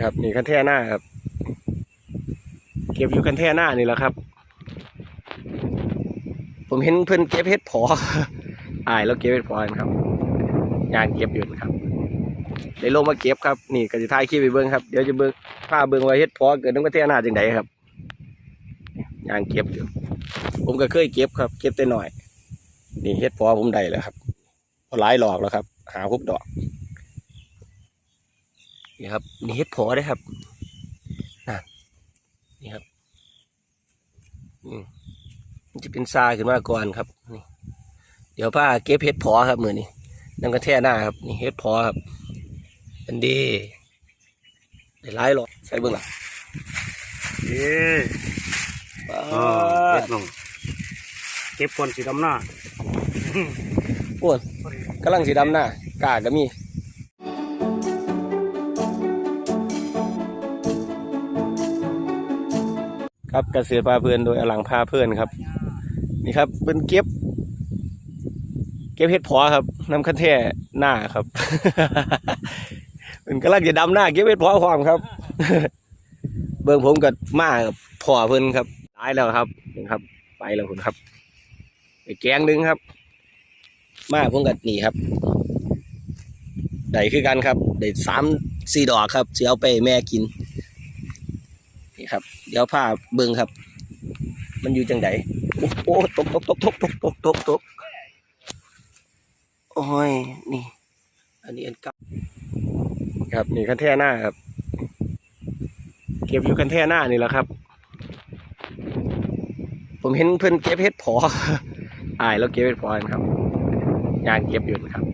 ครับ นี่คันแท่หน้าครับ เก็บอยู่คันแท่หน้านี่แหละครับ ผมเห็นเพิ่อนเก็บเห็ดพออายแล้วเก็บเห็ดเพอนครับยางเก็บอยู่นะครับได้ลงมาเก็บครับ นี่ก็จะถ่ายคลิปไปเบิ้งครับ เดี๋ยวจะเบิ้งพาเบิ้งว่าเห็ดพอเกิดน้ำคันแท่หน้าจังไดครับยางเก็บอยู่ ผมก็เคยเก็บครับ เก็บแต่หน่อย นี่เห็ดพอผมได้แล้วครับพอหลายหลอกแล้วครับ หาคุบดอก นี่ครับนี่เห็ดเพอได้ครับนั่นนี่ครับอืมมันจะเป็นทรายขึ้นมาก่อนครับนี่เดี๋ยวป้าเก็บเห็ดเพอครับมือนี้นั่นก็แท่หน้าครับ นี่เห็ดเพอครับอันดีได้หลายหรอกใส่เบื้องหลังเอ๊ะป้าอ่าเก็บลงเก็บก่อนสีดำหน้าป้วนกำลังสีดำหน้ากาก็มี ครับเกษตรพาเพลินโดยอลังพาเพลินครับ นี่ครับเป็นเก็บ เก็บเห็ดพอครับน้ำคันแท่หน้าครับเป็นกำลังจะดำหน้าเก็บเห็ดพอความครับ เบิ่งผมกับมาพ่อเพิ่นครับตายแล้วครับนี่ครับ ไปแล้วคุณครับไปแกงหนึงครับ มาผมกับนี่ครับได้คือกันครับได้สามสี่ดอกครับจะเอาไปให้แม่กิน นี่ครับ เดี๋ยวพาเบิ่งครับ มันอยู่จังไดโอ้โหตกตกตกตกตกตกตกตกโอ้ยนี่ อันนี้อันเก่าครับ นี่คันแท่หน้าครับ เก็บอยู่คันแท่หน้านี่แหละครับ ผมเห็นเพิ่อนเก็บเห็ดเพออายแล้วเก็บเห็ดเพอนครับยางเก็บอยู่นะครับ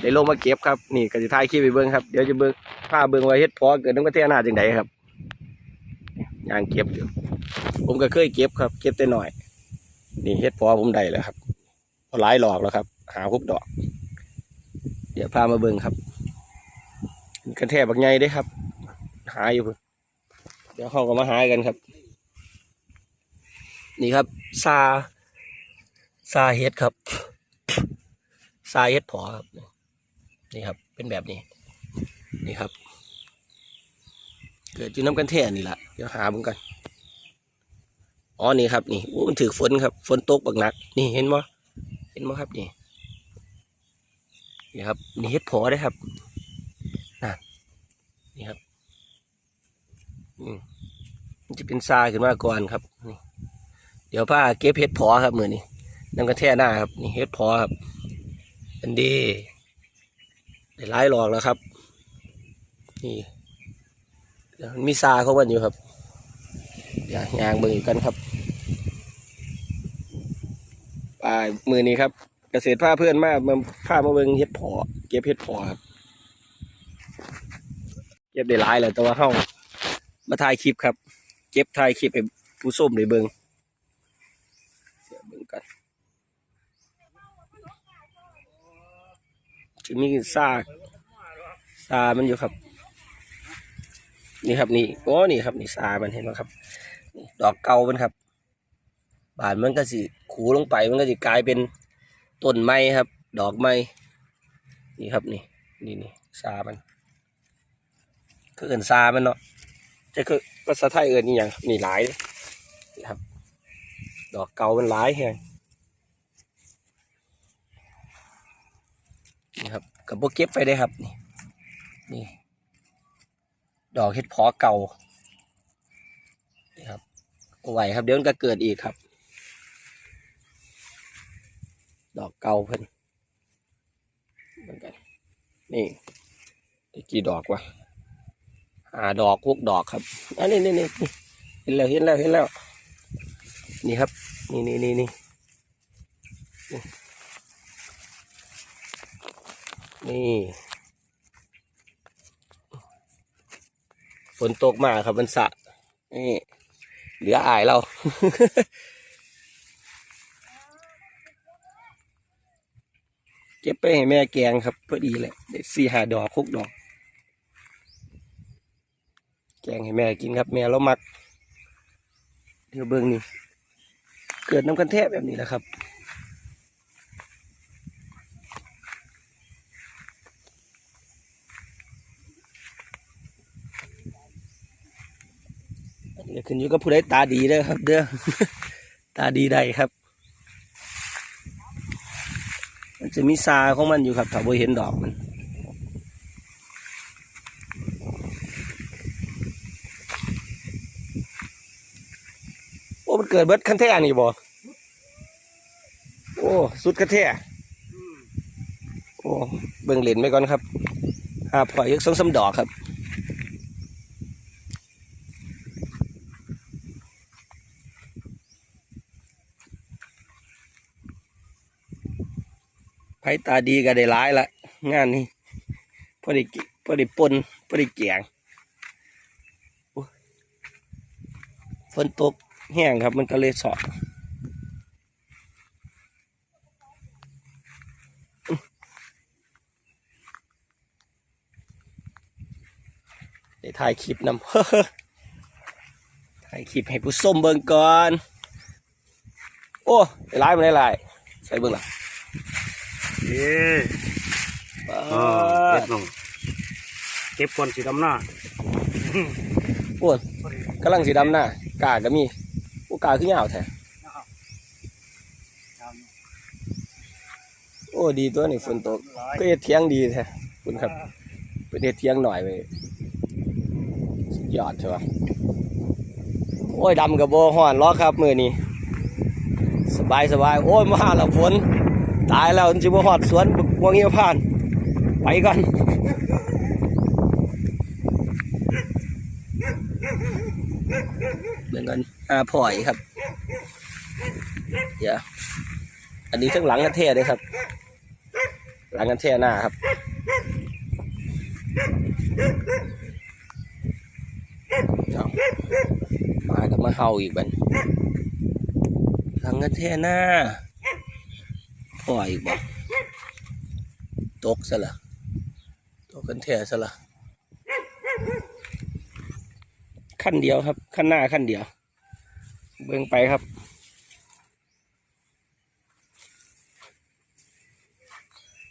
ได้ลงมาเก็บครับ นี่ก็จะถ่ายคลิปไปเบิ้งครับ เดี๋ยวจะเบิ้งพาเบิ้งว่าเห็ดพอเกิดน้ำกระเทียหน้าจังไดครับ ยางเก็บอยู่ ผมก็เคยเก็บครับ เก็บแต่หน่อย นี่เห็ดพอผมได้แล้วครับพอหลายหลอกแล้วครับ หาคุบดอก เดี๋ยวพามาเบิ้งครับกระแทบักใหญ่เด้ครับ หาอยู่พุ่เดี๋ยวเขาก็มาหากันครับ นี่ครับซาซาเฮ็ดครับซาเฮ็ดพอครับ นี่ครับ เป็นแบบนี้ นี่ครับ เกิดอยู่น้ำกันแท่นี่แหละเดี๋ยวหาบุงกันอ๋อนี่ครับนี่โอ้มันถือฝนครับฝนตกบักหนัก นี่เห็นมั้เห็นมั้ครับนี่นี่ครับนี่เฮ็ดพอได้ครับนั่นนี่ครับอืมมันจะเป็นทรายขึ้นมาก่อนครับนี่เดี๋ยวป้าเก็บเห็ดพอครับมือนี้นั่นก็แท่หน้าครับ นี่เห็ดพอครับ อันดีได้หลายหลอกแล้วครับ นี่ มันมีซาเขากันอยู่ครับเดี๋ยวยางเบิ่งอีกกันครับป้ามือนี้ครับ เกษตรผ้าเพื่อนมากมาพามาเบิ่งเห็ดพอเก็บเห็ดพอครับเก็บได้หลายเลยแต่ว่าเฮามาถ่ายคลิปครับ เก็บถ่ายคลิปให้ผู้ส้มได้เบิ่งเบิ่งกันจะมีซากซามันอยู่ครับ นี่ครับนี่โอ้นี่ครับนี่ซามันเห็นไหมครับดอกเก่ามันครับ บานมันก็สิขูลงไปมันก็สิกลายเป็นต้นไม้ครับ ดอกไม้นี่ครับนี่นี่นี่ซามันคือเอินซามันเนาะจะคือภาษาไทยเอินนี่อย่างนี่หลายนี่ครับ ดอกเก่ามันหลายแฮงนี่ครับกับโบเก็บไปได้ครับนี่นี่ ดอกเห็ดพอเก่านี่ครับไหวครับ เดี๋ยวมันก็เกิดอีกครับ ดอกเก่าเพิ่นเหมือนกันนี่ได้กี่ดอกวะหาดอกพวกดอกครับอันนี้นี่นี่เห็นแล้วเห็นแล้วเห็นแล้ว นี่ครับ นี่นี่นี่นี่นี่นี่ฝ นตกมาครับมันสะนี่เหลืออายเรา เก็บไปให้แม่แกงครับพอดีเลยได้สี่หาดอกคุกดอก แกงให้แม่กินครับ แม่เรามัก เดี๋ยวเบิ่งนี่ เกิดน้ำกันแทบแบบนี้แหละครับ ขึ้นอยู่กับผู้ใดตาดีเด้อครับ เด้อตาดีได้ครับ มันจะมีซาของมันอยู่ครับถ้าบ่เห็นดอกมันโอ้มันเกิดเบิดคันแท่นี่บ่โอ้สุดคันแท่โอ้เบิ่งเหรียญไปก่อนครับหาพอยกสองสามดอกครับ ไผตาดีก็ได้หลายละงานนี้พอด้กิพอด้ปนพอด้เกียงฝนตกแห้งครับมันก็เลยสอดได้ถ่ายคลิปนำถ่ายคลิปให้ผู้ส้มเบิ่งก่อน โอ้ได้หลายมันได้หลายใส่เบิ่งล่ะ เย้ปาอ่าเก็บลงเก็บก่อนสีดำหน้าปวดกำลังสีดำหน้ากาก็มีโอ้กาขึ้นยาวแท้โอ้ดีตัวนี้ฝนตกก็เฮ็ดเทียงดีแท้คุณครับเป็นเฮ็ดเทียงหน่อยไปยอดใช่ปะโอ้ยดำกับโบห่อนล้อครับมือนี้สบายสบายโอ้ยมาแล้วฝน ตายแล้วจิบหอดสวนบัวเงี้ยวผ่าน ไปก่อนเหมือนกันอาพลอยครับ เดี๋ยว อันนี้ทั้งหลังกันเท่เลยครับ หลังกันเท่หน้าครับเอามากับมาเฮาอีกบันหลังกันเท่หน้า พลอยอีกบ่ตกซะละตกกันเท่ซะละขั้นเดียวครับ ขั้นหน้าขั้นเดียว เบิ่งไปครับ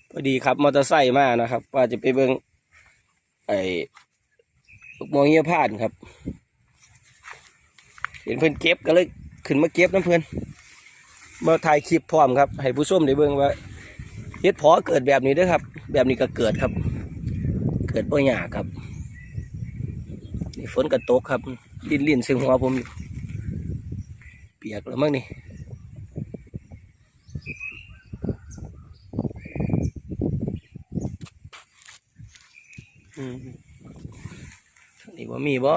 พอดีครับมอเตอร์ไซค์มานะครับ ว่าจะไปเบิ่งไอ้ลูกมองเงี้ยผ่านครับ เห็นเพื่อนเก็บก็เลยขึ้นมาเก็บน้ำเพื่อน มาถ่ายคลิปพร้อมครับ ให้ผู้ชมได้เบิ่งว่าเฮ็ดพอเกิดแบบนี้ด้วยครับ แบบนี้ก็เกิดครับ เกิดปัญญาครับนี่ฝนกระตกครับลินลินๆซึ่งหัวผมอยู่เปียกแล้วมั้งนี่อืมนี่ว่ามีบ่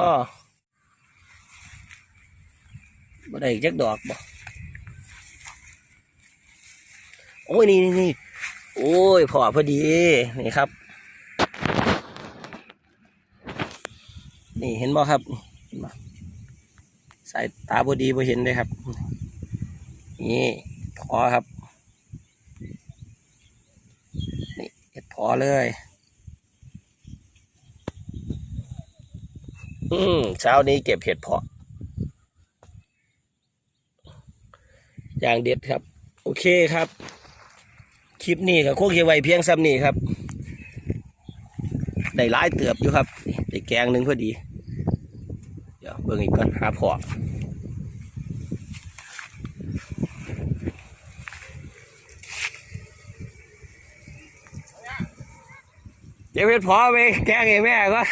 บ่ได้อีกจักดอกบ่ โอ้ยนี่นี่นี่โอ้ยพอพอดีนี่ครับ นี่เห็นบ่ครับเห็นบ่สายตาบดีบ่เห็นเลยครับ นี่พอครับนี่เห็ดพอเลยอืมเช้านี้เก็บเห็ดเพาะอย่างเด็ดครับ โอเคครับ คลิปนี้ก็คงจะไวเพียงซ้ำนี้ครับ ได้หลายเตืบอยู่ครับได้แกงหนึ่งพอดี เดี๋ยวเบิ่งอีกก่อนหาพอเดี๋ยวเพชรพอไปแกงให้แม่ก็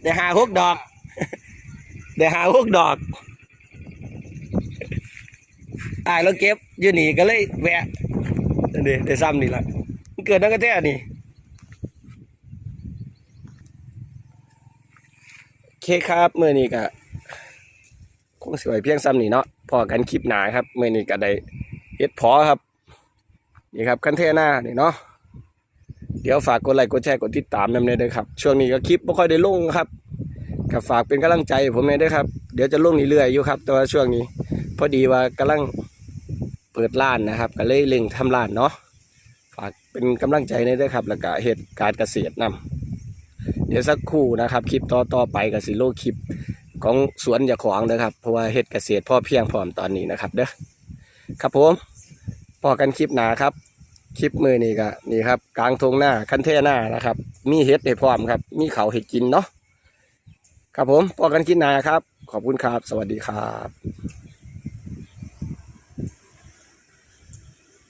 เดี๋ยวหาหกดอกเดี๋ยวหาหกดอกตายแล้วเก็บอยู่นี่ก็เลยแวะ เดี๋ยวเดี๋ยวซ้ำนี่ละมันเกิดนั่นก็แท้นี่เคครับเมื่อนี้ก็คงสวยเพียงซ้ำนี่เนาะพอกันคลิปหนาครับเมื่อนี้ก็ได้เฮ็ดพอครับ นี่ครับคันเทน่านี่เนาะเดี๋ยวฝากกดไลค์กดแชร์กดติดตามนำเลยเด้ครับ ช่วงนี้ก็คลิปไม่ค่อยได้ลงครับก็ฝากเป็นกำลังใจผมเลยด้อครับ เดี๋ยวจะลงเรื่อยๆอยู่ครับ แต่ว่าช่วงนี้ พอดีว่ากำลัง เปิดร้านนะครับ ก็เลยเล็งทำร้านเนาะฝากเป็นกำลังใจในเด้อครับ แล้วก็เหตุการเกษตรนำเดี๋ยวสักครู่นะครับ คลิปต่อต่อไปกับสิโลคลิปของสวนอย่าของนะครับ เพราะว่าเฮ็ดเกษตรพ่อเพียงพร้อมตอนนี้นะครับ เด้อครับผมพอกันคลิปหนาครับ คลิปมือนี่ก็นี่ครับ กลางทงหน้าคันเทหน้านะครับ มีเฮ็ดให้พร้อมครับ มีเขาวให้กินเนาะครับผมพอกันคิดนาครับ ขอบคุณครับ สวัสดีครับ